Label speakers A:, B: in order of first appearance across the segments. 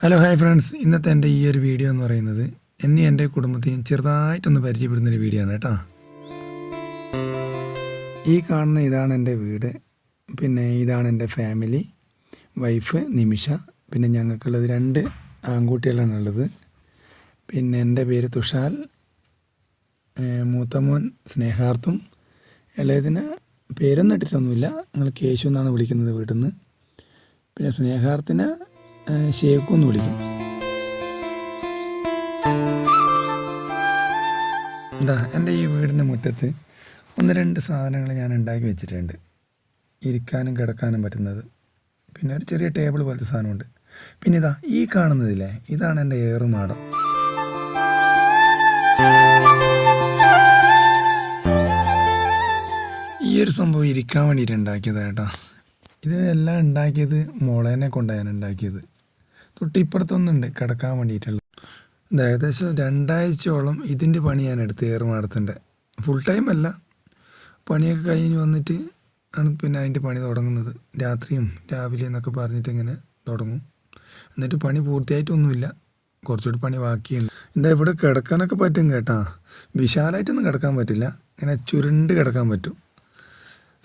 A: Hello hi friends ഇന്നത്തെ എന്റെ ഈ ഒരു വീഡിയോ എന്ന് പറയുന്നത് എന്നെ എന്റെ കുടുംബത്തെയും ചെറുതായിട്ടൊന്ന് പരിചയപ്പെടുന്നൊരു വീഡിയോ ആണ് കേട്ടോ. ഈ കാണുന്ന ഇതാണ് എന്റെ വീട്. പിന്നെ ഇതാണ് എന്റെ ഫാമിലി വൈഫ് നിമിഷ. പിന്നെ ഞങ്ങൾക്കുള്ളത് രണ്ട് ആൺകുട്ടികളാണ് ഉള്ളത്. പിന്നെ എന്റെ പേര് തുഷാൽ. മൂത്തമോൻ സ്നേഹാർത്ഥും ഇളയതിന് പേരൊന്നും ഇട്ടിട്ടൊന്നുമില്ല. ഞങ്ങൾ കേശു എന്നാണ് വിളിക്കുന്നത് വീട്ടിൽ നിന്ന്. പിന്നെ സ്നേഹാർത്ഥിനെ ഷേക്കു എന്ന് വിളിക്കും. എന്താ എന്റെ ഈ വീടിന്റെ മുറ്റത്ത് ഒന്ന് രണ്ട് സാധനങ്ങൾ ഞാൻ ഉണ്ടാക്കി വെച്ചിട്ടുണ്ട്. ഇരിക്കാനും കിടക്കാനും പറ്റുന്നത്. പിന്നെ ഒരു ചെറിയ ടേബിൾ പോലത്തെ സാധനമുണ്ട്. പിന്നെ ഇതാ ഈ കാണുന്നതില്ലേ ഇതാണ് എന്റെ ഏറുമാടം. ഈ ഒരു സംഭവം ഇരിക്കാൻ വേണ്ടിയിട്ട് ഉണ്ടാക്കിയതാ കേട്ടോ. ഇത് എല്ലാം ഉണ്ടാക്കിയത് മോളേനെ കൊണ്ടാണ് ഞാൻ ഉണ്ടാക്കിയത്. തൊട്ടിപ്പുറത്തൊന്നുണ്ട്. കിടക്കാൻ വേണ്ടിയിട്ടുള്ള ഇത് ഏകദേശം രണ്ടാഴ്ചയോളം ഇതിന്റെ പണി ഞാൻ എടുത്ത് ഏറുമാടത്തിന്റെ ഫുൾ ടൈം അല്ല. പണിയൊക്കെ കഴിഞ്ഞ് വന്നിട്ട് ആണ് പിന്നെ അതിന്റെ പണി തുടങ്ങുന്നത്. രാത്രിയും രാവിലെ എന്നൊക്കെ പറഞ്ഞിട്ട് ഇങ്ങനെ തുടങ്ങും. എന്നിട്ട് പണി പൂർത്തിയായിട്ടൊന്നുമില്ല. കുറച്ചുകൂടി പണി ബാക്കിയുണ്ട്. എന്താ ഇവിടെ കിടക്കാനൊക്കെ പറ്റും കേട്ടാ. വിശാലമായിട്ടൊന്നും കിടക്കാൻ പറ്റില്ല. ഇങ്ങനെ ചുരുണ്ട് കിടക്കാൻ പറ്റും.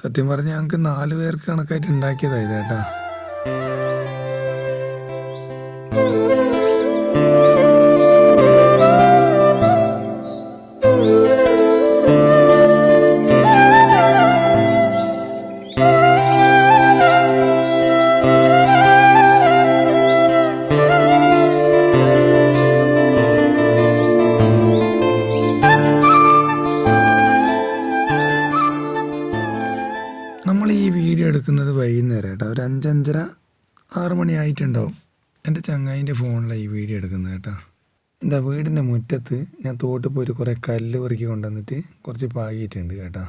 A: സത്യം പറഞ്ഞാൽ ഞങ്ങൾക്ക് നാല് പേർക്ക് കണക്കായിട്ട് ഉണ്ടാക്കിയതായത് കേട്ടാ. ഈ വീഡിയോ എടുക്കുന്നത് വൈകുന്നേരം കേട്ടോ. ഒരു അഞ്ചഞ്ചര ആറ് മണി ആയിട്ടുണ്ടാവും. എന്റെ ചങ്ങായിന്റെ ഫോണിലാണ് ഈ വീഡിയോ എടുക്കുന്നത് കേട്ടോ. എന്താ വീടിന്റെ മുറ്റത്ത് ഞാൻ തോട്ട് പോയി കുറേ കല്ല് പെറുക്കി കൊണ്ടുവന്നിട്ട് കുറച്ച് പാകിയിട്ടുണ്ട് കേട്ടോ.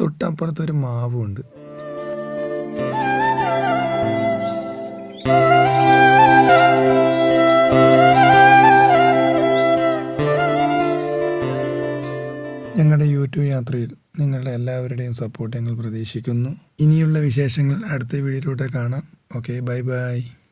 A: തൊട്ടപ്പുറത്ത് ഒരു മാവും ഉണ്ട്. ഞങ്ങളുടെ യൂട്യൂബ് യാത്രയിൽ നിങ്ങളുടെ എല്ലാവരുടെയും സപ്പോർട്ട് ഞങ്ങൾ പ്രതീക്ഷിക്കുന്നു. ഇനിയുള്ള വിശേഷങ്ങൾ അടുത്ത വീഡിയോയിലൂടെ കാണാം. Okay bye bye